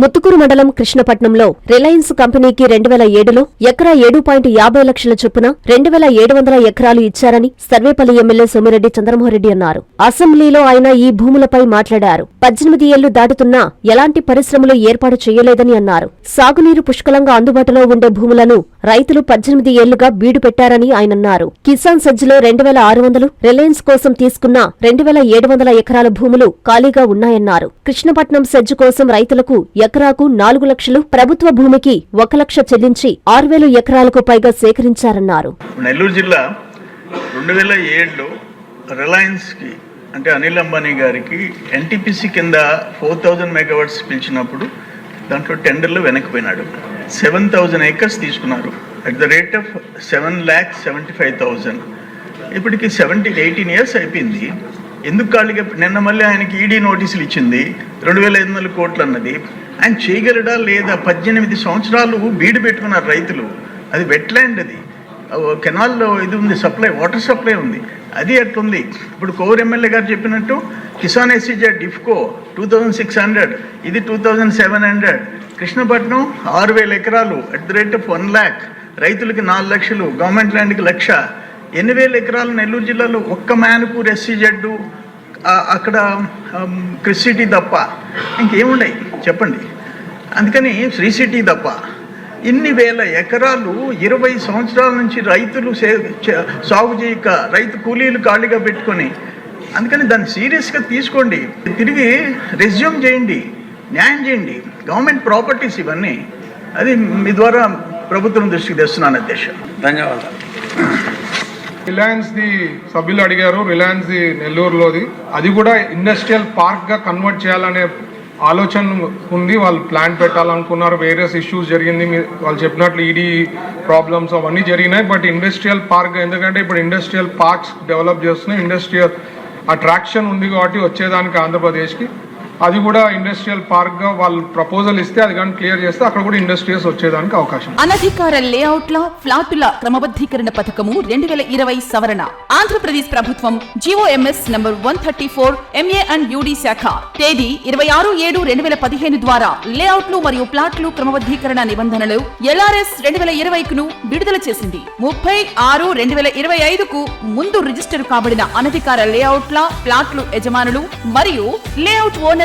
ముత్తుకూరు మండలం కృష్ణపట్నంలో రిలయన్స్ కంపెనీకి రెండు వేల ఏడులో ఎకరా ఏడు పాయింట్ యాభై లక్షల చొప్పున రెండు వేల ఏడు వందల ఎకరాలు ఇచ్చారని సర్వేపల్లి ఎమ్మెల్యే సోమిరెడ్డి చంద్రమోహన్రెడ్డి అన్నారు. అసెంబ్లీలో ఆయన ఈ భూములపై మాట్లాడారు. పద్దెనిమిది ఏళ్ళు దాటుతున్నా ఎలాంటి పరిశ్రమలు ఏర్పాటు చేయలేదని అన్నారు. సాగునీరు పుష్కలంగా అందుబాటులో ఉండే భూములను రైతులు పద్దెనిమిది ఏళ్ళుగా బీడు పెట్టారని ఆయనన్నారు కిసాన్ సజ్జలో రెండు వేల ఆరు వందలు రిలయన్స్ కోసం తీసుకున్న రెండు వేల ఏడు వందల ఎకరాల భూములు ఖాళీగా ఉన్నాయన్నారు. కృష్ణపట్నం సెజ్జు కోసం రైతులకు ఎకరాకు నాలుగు లక్షలు ప్రభుత్వ భూమికి ఒక లక్ష చెల్లించి ఆరు వేలు ఎకరాలకు పైగా సేకరించారన్నారు. నెల్లూరు జిల్లా రెండు వేల ఏడులో రిలయన్స్కి అంటే అనిల్ అంబానీ గారికి ఎన్టీపీసీ కింద ఫోర్ థౌజండ్ మెగావాట్స్ పిలిచినప్పుడు దాంట్లో టెండర్లో వెనక్కిపోయినాడు. సెవెన్ థౌజండ్ ఏకర్స్ తీసుకున్నారు. At the rate of seven lakh seventy five thousand ఇప్పటికి సెవెంటీన్ ఎయిటీన్ ఇయర్స్ అయిపోయింది. ఎందుకు ఖాళీగా నిన్న మళ్ళీ ఆయనకి ఈడీ నోటీసులు ఇచ్చింది. రెండు వేల ఐదు వందల కోట్లు అన్నది ఆయన చేయగలడా లేదా? పద్దెనిమిది సంవత్సరాలు బీడు పెట్టుకున్నారు రైతులు. అది వెట్లాండ్ అది. కెనాల్లో ఇది ఉంది సప్లై వాటర్ సప్లై ఉంది. అది అట్లుంది. ఇప్పుడు కోర్ ఎమ్మెల్యే గారు చెప్పినట్టు కిసాన్ ఎస్సీజే డిఫ్కో టూ థౌజండ్ సిక్స్ హండ్రెడ్ ఇది two thousand seven hundred Krishnapatnam ఆరు వేల ఎకరాలు at the rate of one lakh రైతులకి నాలుగు లక్షలు గవర్నమెంట్ ల్యాండ్కి లక్ష. ఎన్ని వేల ఎకరాలు నెల్లూరు జిల్లాలో ఒక్క మ్యానుపూర్ ఎస్సీజెడ్ అక్కడ క్రిస్ సిటీ తప్ప. ఇంకేముండయి? చెప్పండి. అందుకని శ్రీ సిటీ తప్ప ఇన్ని వేల ఎకరాలు ఇరవై సంవత్సరాల నుంచి రైతులు సాగు చేయక రైతు కూలీలు ఖాళీగా పెట్టుకొని అందుకని దాన్ని సీరియస్గా తీసుకోండి. తిరిగి రెజ్యూమ్ చేయండి న్యాయం చేయండి. గవర్నమెంట్ ప్రాపర్టీస్ ఇవన్నీ. అది మీ ద్వారా ప్రభుత్వం దృష్టికి తెస్తున్నాను అధ్యక్ష ధన్యవాదాలు. రిలయన్స్ ది సభ్యులు అడిగారు రిలయన్స్ ది నెల్లూరులోది. అది కూడా ఇండస్ట్రియల్ పార్క్గా కన్వర్ట్ చేయాలనే ఆలోచన ఉంది వాళ్ళు ప్లాన్ పెట్టాలనుకున్నారు వేరియస్ ఇష్యూస్ జరిగింది వాళ్ళు చెప్పినట్లు ఈడీ ప్రాబ్లమ్స్ అవన్నీ జరిగినాయి బట్ ఇండస్ట్రియల్ పార్క్ ఎందుకంటే ఇప్పుడు ఇండస్ట్రియల్ పార్క్స్ డెవలప్ చేస్తున్నాయి ఇండస్ట్రియల్ అట్రాక్షన్ ఉంది కాబట్టి వచ్చేదానికి ఆంధ్రప్రదేశ్కి అది కూడా ఇండస్ట్రియల్ పార్క్గా వాళ్ళు ప్రపోజల్ ఇస్తే అది కానీ క్లియర్ చేస్తే అక్కడ కూడా ఇండస్ట్రీస్ వచ్చేదానికి అవకాశం ఉంది. అనధికార లేఅవుట్ల ఫ్లాటుల క్రమబద్ధీకరణ పథకము రెండు వేల ఇరవై సవరణ ఆంధ్రప్రదేశ్ ప్రభుత్వం GOMS number one thirty four MA and UD శాఖ తేదీ ఇరవై ఆరు ఏడు రెండు వేల పదిహేను ద్వారా లేఅవుట్లు మరియు ప్లాట్లు క్రమబద్ధీకరణ నిబంధనలు ఎల్ఆర్ఎస్ రెండు వేల ఇరవైకును విడుదల చేసింది ముప్పై ఆరు రెండు వేల ఇరవై ఐదుకు ముందు రిజిస్టర్ కాబడిన అనధికార లేఅవుట్ల ప్లాట్లు యజమానులు మరియు లేఅవుట్ ఓనర్